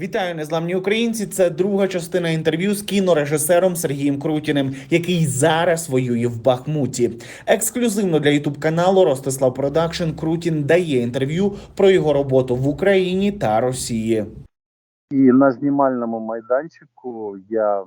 Вітаю, незламні українці. Це друга частина інтерв'ю з кінорежисером Сергієм Крутіним, який зараз воює в Бахмуті. Ексклюзивно для ютуб каналу Ростислав Продакшн Крутін дає інтерв'ю про його роботу в Україні та Росії. І на знімальному майданчику я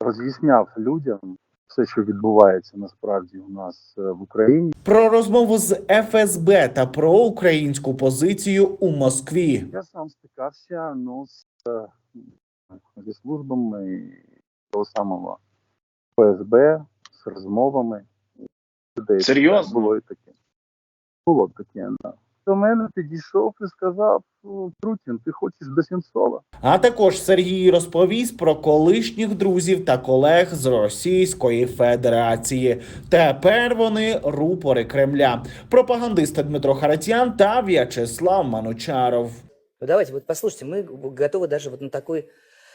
роз'ясняв людям все, що відбувається насправді у нас е, в Україні. Про розмову з ФСБ та про українську позицію у Москві. Я сам стикався ну, з, е, зі службами того самого ФСБ, з розмовами людей. Серйозно? Було і таке. Було таке, да До мене підійшов і сказав: «Ну, Крутін, ти хочеш до Сенцова? А також Сергій розповість про колишніх друзів та колег з Російської Федерації. Тепер вони рупори Кремля. Пропагандисти Дмитро Харатян та В'ячеслав Манучаров. Ну давайте, вот послушайте, мы готовы даже вот на такой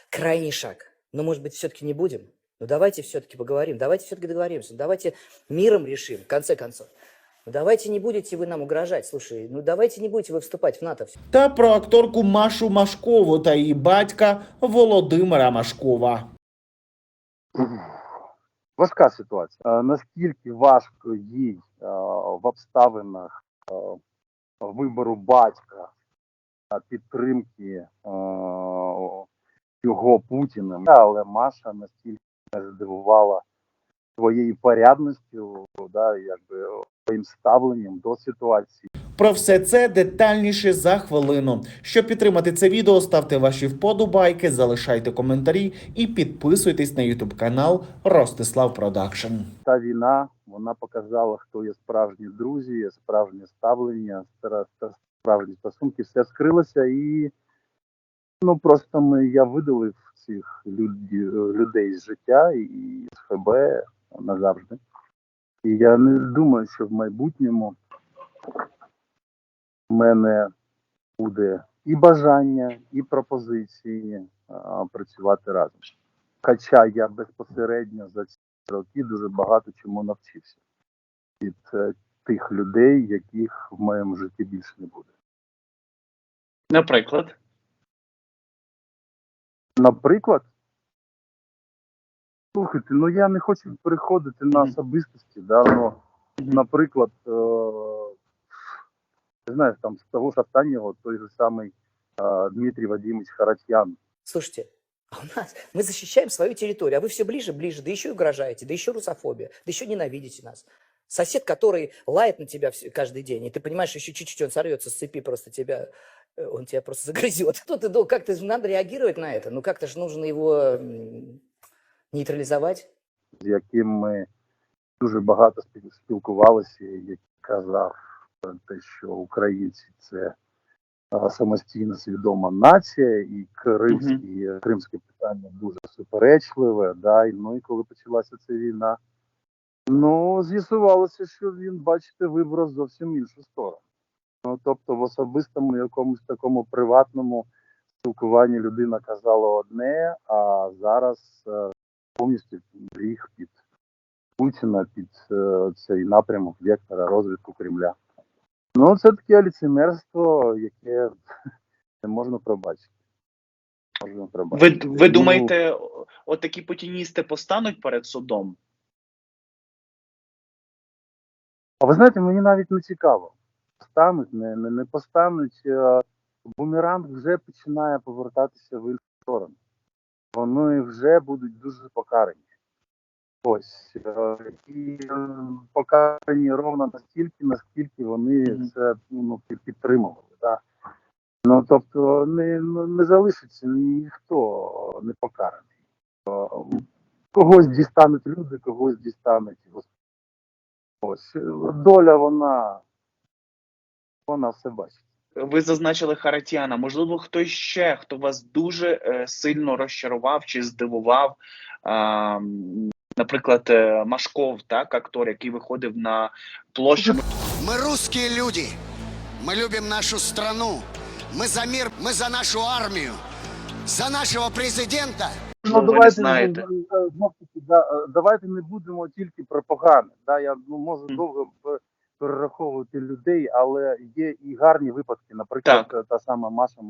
крайний шаг. Но, может быть, все-таки не будем? Ну давайте все-таки поговорим, давайте все-таки договоримся, давайте миром решим, в конце концов. Ну давайте не будете вы нам угрожать, слушай, ну давайте не будете вы вступать в НАТО. Та про акторку Машу Машкову та її батька Володимира Машкова. Важка ситуація. Е, Наскільки важко їй е, в обставинах е, вибору батька підтримки його Путіним, але Маша настільки мене здивувала своєю порядністю, да, якби своїм ставленням до ситуації. Про все це детальніше за хвилину. Щоб підтримати це відео, ставте ваші вподобайки, залишайте коментарі і підписуйтесь на ютуб канал Ростислав Продакшн. Та війна вона показала, хто є справжні друзі, є справжнє ставлення, справжні стосунки, все скрилося і ну просто ми я видалив цих люд- людей з життя і з ФБ назавжди. І я не думаю, що в майбутньому в мене буде і бажання, і пропозиції а, працювати разом. Хоча я безпосередньо за ці роки дуже багато чому навчився від е, тих людей, яких в моєму житті більше не буде. Наприклад, Наприклад, слухайте, ну я не хочу переходити на особистості, да, ну, наприклад, е, не знаю, там з того ж останнього той же самий е, Дмитрій Вадимович Харатьян. Слушайте, а у нас, мы защищаем свою территорию, а вы все ближе, ближе, да еще и угрожаете, да еще русофобия, да еще ненавидите нас. Сосед, который лает на тебя каждый день, и ты понимаешь, еще чуть-чуть он сорвется с цепи, просто тебя, э, он тебя просто загрызет. Что ты, дол- как ты, надо реагировать на это? Ну как-то же нужно его м, нейтрализовать. з яким ми дуже багато спіл- спілкувалися, який казав те, що українці це самостійна свідома нація, і кримські, кримське питання дуже суперечливе. Да, і, ну і коли почалася ця війна, ну з'ясувалося, що він, бачите, вибрав зовсім іншу сторону. Ну, тобто, в особистому якомусь такому приватному спілкуванні людина казала одне, а зараз е, повністю ліг під Путіна, під е, цей напрямок вектора розвитку Кремля. Ну, це таке ліцемерство, яке не можна пробачити. Можна пробачити. ви, ви думаєте, о- от путіністи постануть перед судом? А ви знаєте, мені навіть не цікаво. Постануть, не, не, не постануть. Бумеранг вже починає повертатися в іншу сторону. Вони вже будуть дуже покарані. Ось. е, І е, покарані ровно настільки, наскільки вони це ну, підтримували. Да? Ну, тобто не, ну, не залишиться ніхто не покараний. Е, Когось дістануть люди, когось дістануть Ось доля, вона, вона все бачить Ви зазначили Харатіана. Можливо, хтось ще, хто вас дуже е, сильно розчарував чи здивував. А, м, наприклад, е, Машков, так, актор, який виходив на площу Мы русские люди. Мы любим нашу страну. Мы за мир, мы за нашу армию. За нашего президента. Ну, ви не знаєте. ну, е, знов таки, да, е, давайте не будемо тільки про погане. Да, я ну, можу Мгм. довго е, перераховувати людей, але є і гарні випадки. Наприклад, та сама Маша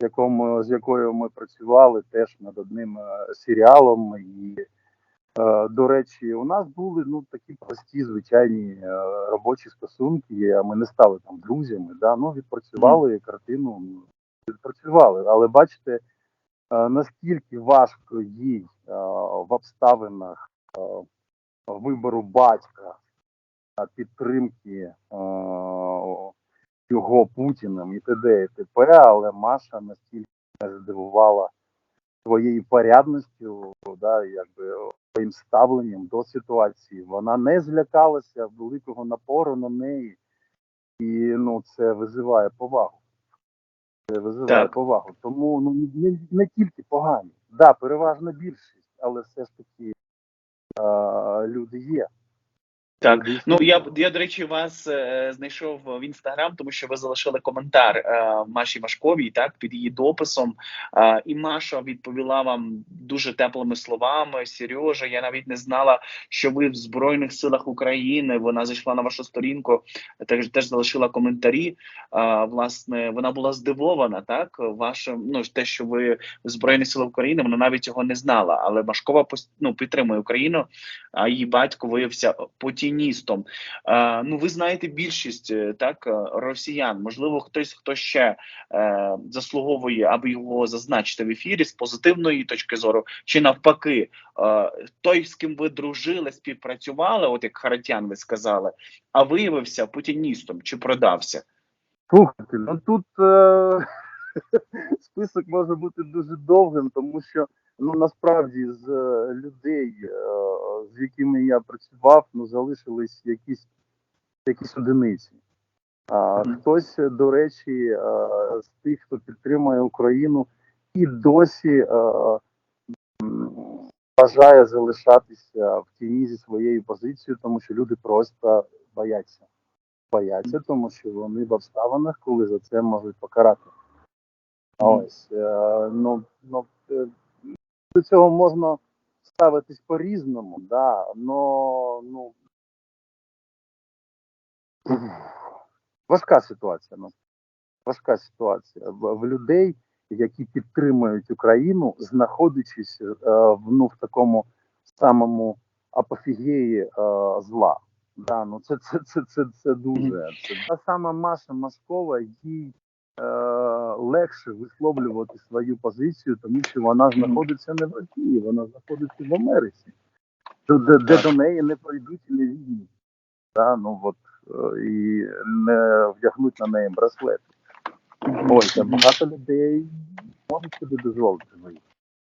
з, якому, з якою ми працювали теж над одним е, серіалом. І, е, до речі, у нас були ну, такі прості, звичайні е, робочі стосунки, а ми не стали там друзями. Да? Ну, відпрацювали картину, ну, відпрацювали. Але бачите, наскільки важко їй в обставинах вибору батька, підтримки його Путіним і т.д. і т.п., але Маша настільки здивувала своєю порядністю, да, якби своїм ставленням до ситуації. Вона не злякалася великого напору на неї, і ну це визиває повагу. Це визиває Так. повагу. Тому ну не, не тільки погані, да, переважна більшість, але все ж таки е, люди є. Так, ну я я до речі вас е, знайшов в інстаграм, тому що ви залишили коментар е, Маші Машковій, так під її дописом. Е, і Маша відповіла вам дуже теплими словами. Сережа, я навіть не знала, що ви в Збройних силах України. Вона зайшла на вашу сторінку, теж теж залишила коментарі. Е, власне, вона була здивована, так вашим ну те, що ви в Збройних силах України, вона навіть цього не знала. Але Машкова ну, підтримує Україну а її батько виявився путіністом. Е, ну, ви знаєте більшість е, так е, росіян. Можливо, хтось хто ще е, заслуговує, аби його зазначити в ефірі з позитивної точки зору, чи навпаки, е, той, з ким ви дружили, співпрацювали, от як Харатян, ви сказали, а виявився путіністом чи продався. Слухайте, ну тут е- список може бути дуже довгим, тому що ну насправді з е, людей, е- з якими я працював, ну залишились якісь якісь одиниці. А хтось, до речі, е- з тих, хто підтримує Україну, і досі бажає залишатися в тіні зі своєю позицією, тому що люди просто бояться бояться, тому що вони в обставинах, коли за це можуть покарати. Ось ну, ну до цього можна ставитись по-різному, да, но ну важка ситуація. Ну важка ситуація в, в людей, які підтримують Україну, знаходячись е, в ну в такому самому апофігеї е, зла. Да, ну це це, це, це, це дуже. Це та сама Маша Машкова, їй е, легше висловлювати свою позицію, тому що вона знаходиться не в Росії, вона знаходиться в Америці, де, де, де до неї не прийдуть і не війні. Да, ну от е, і не вдягнуть на неї браслет. Ось багато людей можуть собі дозволити виїхати.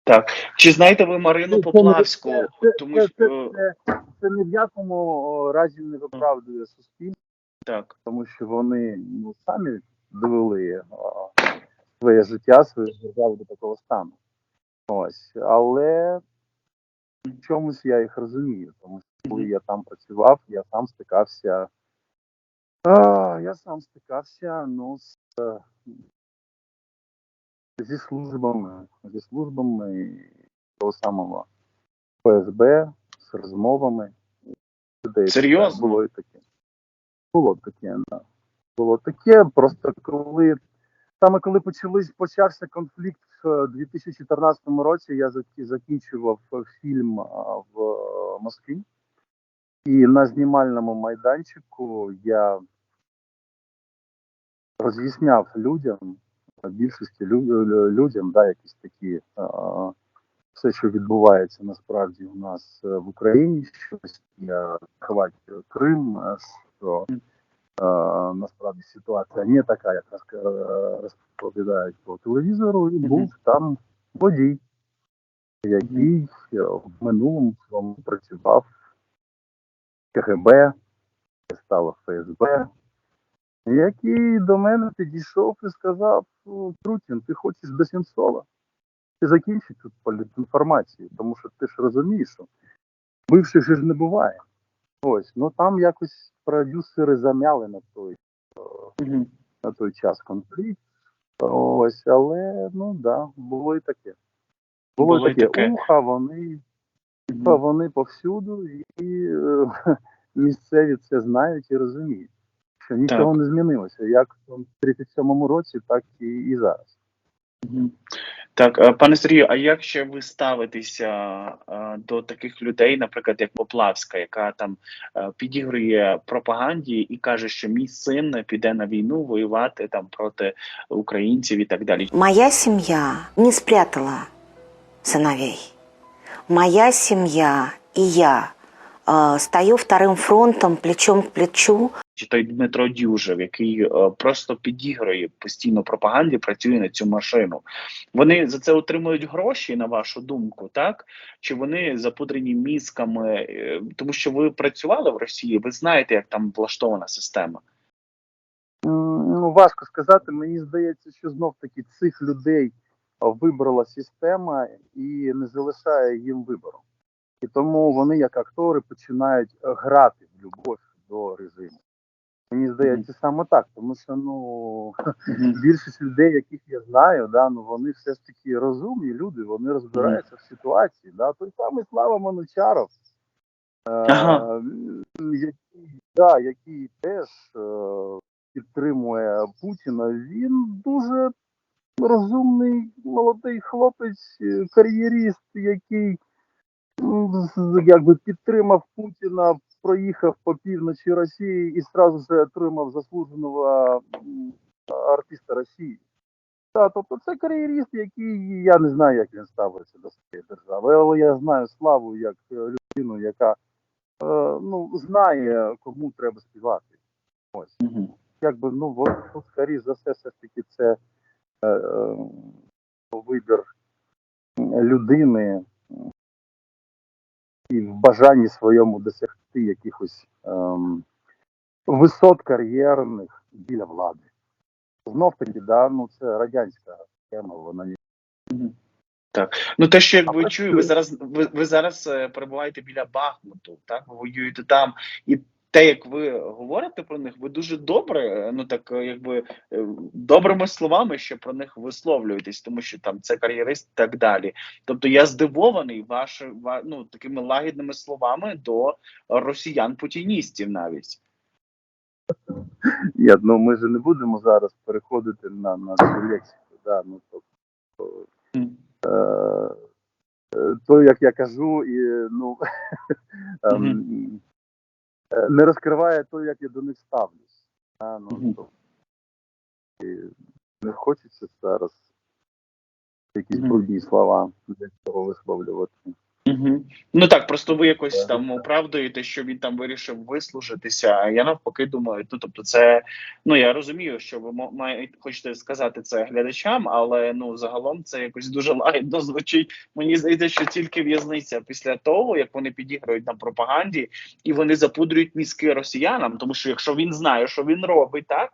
Так чи знаєте ви Марину Ну, Поплавську? це- це- Тому це, це, це, це ні в якому разі не виправдує суспільство, так. тому що вони ну, самі довели своє життя, свою державу до такого стану. Ось. Але в чомусь я їх розумію, тому що коли я там працював, я сам стикався. А, я сам стикався ну, з, е, зі службами, зі службами того самого ФСБ, з розмовами. Серйозно? Було і таке. Було таке, да. Було таке, просто коли саме коли почались, почався конфлікт в 2014 році, я закінчував е, фільм в е, Москві. І на знімальному майданчику я роз'ясняв людям, більшості лю- лю- людям, да, якісь такі все, що відбувається насправді у нас е, в Україні, що Росія Крим, е, що е, насправді ситуація не така, як е, розповідають по телевізору, і був там водій, який е, в минулому своєму працював в КГБ, стало ФСБ, який до мене підійшов і сказав: «Ну, Трутін, ти хочеш до Сенцова? Ти закінчи тут політінформацію, тому що ти ж розумієш, що бивших ж не буває. Ось, ну там якось продюсери замяли на той, Мгм. на той час конфлікт. Ось, але ну да, було і таке. Було, Було таке. таке. Уха, вони, уха, вони повсюду, і е, місцеві це знають і розуміють, що нічого не змінилося, як в 37-му році, так і, і зараз. Мгм. Так, е, пане Сергію, а як ще ви ставитеся е, до таких людей, наприклад, як Поплавська, яка там е, підігрує пропаганді і каже, що мій син піде на війну воювати там проти українців і так далі? Моя семья не спрятала сыновей. Моя семья и я э, стою вторым фронтом плечом к плечу Чи той Дмитро Дюжев, який е, просто підігрує постійно пропаганді, працює на цю машину. Вони за це отримують гроші, на вашу думку, так? Чи вони запудрені мізками, Е, тому що ви працювали в Росії, ви знаєте, як там влаштована система. Ну, важко сказати. Мені здається, що знов таки цих людей вибрала система і не залишає їм вибору. І тому вони, як актори, починають е, грати в любов до режиму. Мені здається, саме так, тому що ну більшість людей, яких я знаю, да, ну вони все ж таки розумні люди, вони розбираються в ситуації. Да. Той самий Слава Манучаров, е, Ага. який, да, який теж е, підтримує Путіна, він дуже розумний молодий хлопець, е, кар'єріст, який якби підтримав Путіна, проїхав по півночі Росії і одразу же отримав заслуженого артиста Росії. Та, тобто це кар'єріст, який я не знаю, як він ставиться до своєї держави, але я знаю славу як людину, яка е, ну, знає, кому треба співати. Ось Мгм. якби ну от, ну, скоріш за все, все ж таки це е, е, вибір людини і в бажанні своєму досягти якихось ем, висот кар'єрних біля влади. Знов таки, да, ну це радянська тема, вона ні. Ну те, що як ви чую, ви зараз ви, ви зараз е, перебуваєте біля Бахмуту, так ви воюєте там, і те, як ви говорите про них, ви дуже добре, е, ну так е, якби е, добрими словами ще про них висловлюєтесь, тому що там це кар'єрист і так далі. Тобто я здивований ваше ва, ну такими лагідними словами до росіян-путіністів навіть. Я, ну, ми ж не будемо зараз переходити на, на цю лексику. Да, ну, тобто, е, то, як я кажу, і ну ем, Мгм. Е, не розкриває то, як я до них ставлюсь. А, ну, тобто, і не хочеться зараз якісь брудні слова для цього висловлювати. Угу. Ну так, просто ви якось там оправдуєте, що він там вирішив вислужитися. А я навпаки думаю, ну тобто, це ну я розумію, що ви маєте хочете сказати це глядачам, але ну загалом це якось дуже лагідно звучить. Мені здається, що тільки в'язниця після того, як вони підіграють на пропаганді і вони запудрюють мізки росіянам, тому що якщо він знає, що він робить, так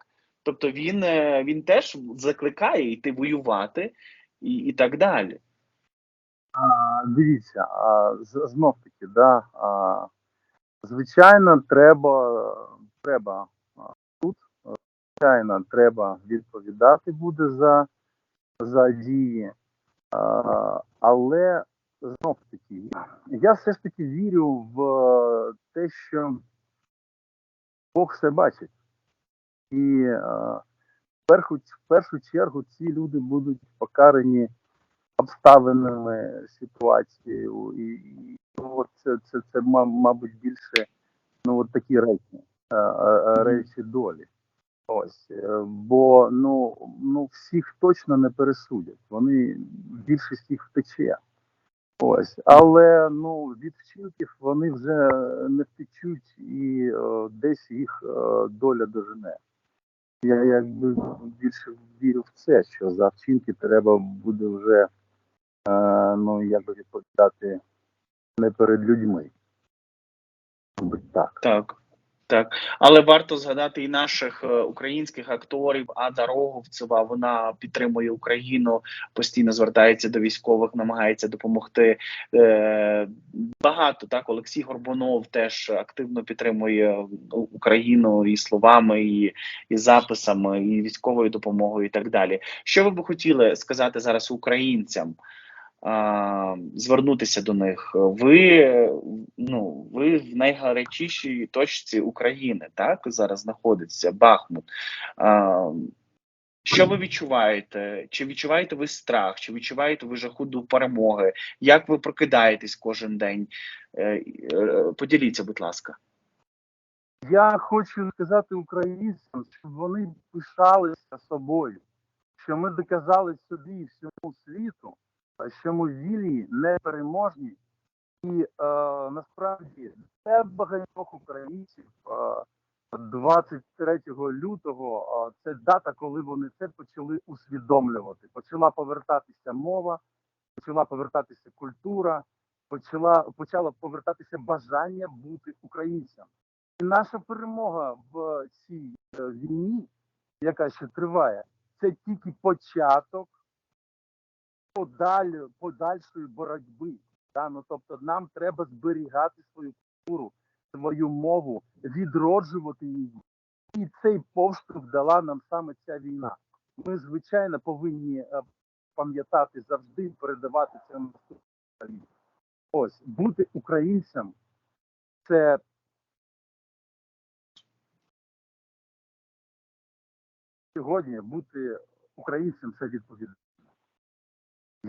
тобто він, е, він теж закликає йти воювати і, і так далі. Дивіться, знов таки, да, звичайно, треба, треба тут, звичайно, треба відповідати буде за, за дії. Але знов таки, я все ж таки вірю в те, що Бог все бачить. І в, першу, в першу чергу ці люди будуть покарані обставинами ситуацією, і, і ну, от це, це, це, ма- мабуть, більше ну, от такі речі, е, е, е, речі долі. Ось, бо ну, ну всіх точно не пересудять. Вони більшість їх втече. Ось, але ну від вчинків вони вже не втечуть і е, десь їх е, доля дожене. Я якби більше вірю в це, що за вчинки треба буде вже е, ну якби відповідати не перед людьми. Так. Так, так. Але варто згадати і наших е, українських акторів. Ада Роговцева вона підтримує Україну, постійно звертається до військових, намагається допомогти. Е, багато так. Олексій Горбунов теж активно підтримує Україну і словами, і, і записами, і військовою допомогою, і так далі. Що ви б хотіли сказати зараз українцям? Звернутися до них. Ви ну ви в найгарячішій точці України, так зараз знаходиться Бахмут. А, що ви відчуваєте? Чи відчуваєте ви страх? Чи відчуваєте ви жаху до перемоги? Як ви прокидаєтесь кожен день? Е, е, Поділіться, будь ласка. Я хочу сказати українцям, щоб вони пишалися собою, що ми доказали собі всьому світу, що ми вільні, непереможні, і е, насправді для багатьох українців е, 23 лютого е, це дата, коли вони це почали усвідомлювати. Почала повертатися мова, почала повертатися культура, почала почало повертатися бажання бути українцем. І наша перемога в цій е, війні, яка ще триває, це тільки початок подаль, подальшої боротьби. Да? Ну, тобто нам треба зберігати свою культуру, свою мову, відроджувати її. І цей поштовх дала нам саме ця війна. Ми, звичайно, повинні е, пам'ятати завжди передавати це наступним. Ось бути українцем це сьогодні бути українцем це відповідальність.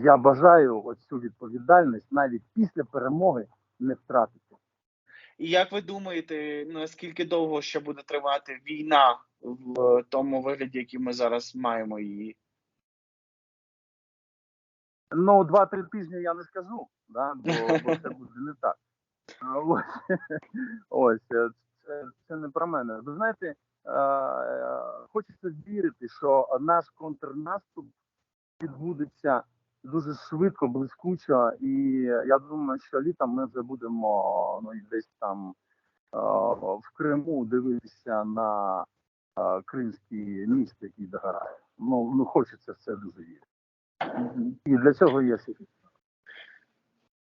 Я бажаю оцю відповідальність навіть після перемоги не втратити. І як ви думаєте, наскільки довго ще буде тривати війна в тому вигляді, який ми зараз маємо її? Ну, два-три тижні я не скажу, да? бо, бо це буде не так. Ось, ось е, це, це не про мене. Ви знаєте, е, хочеться вірити, що наш контрнаступ відбудеться дуже швидко, блискуча, і я думаю, що літом ми вже будемо ну, десь там е, в Криму дивитися на е, кримський міст, який догорає. Ну, ну хочеться в це дуже вірити. І для цього є світ.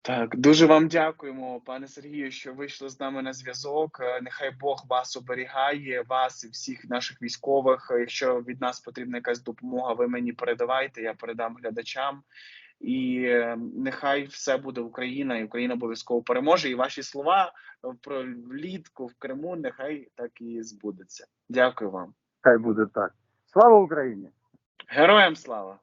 Так, дуже вам дякуємо, пане Сергію, що вийшли з нами на зв'язок. Е, Нехай Бог вас оберігає, вас і всіх наших військових. Якщо від нас потрібна якась допомога, ви мені передавайте, я передам глядачам. І е, нехай все буде Україна, і Україна обов'язково переможе. І ваші слова е, про влітку в Криму нехай так і збудеться. Дякую вам, Хай буде так. Слава Україні! героям слава!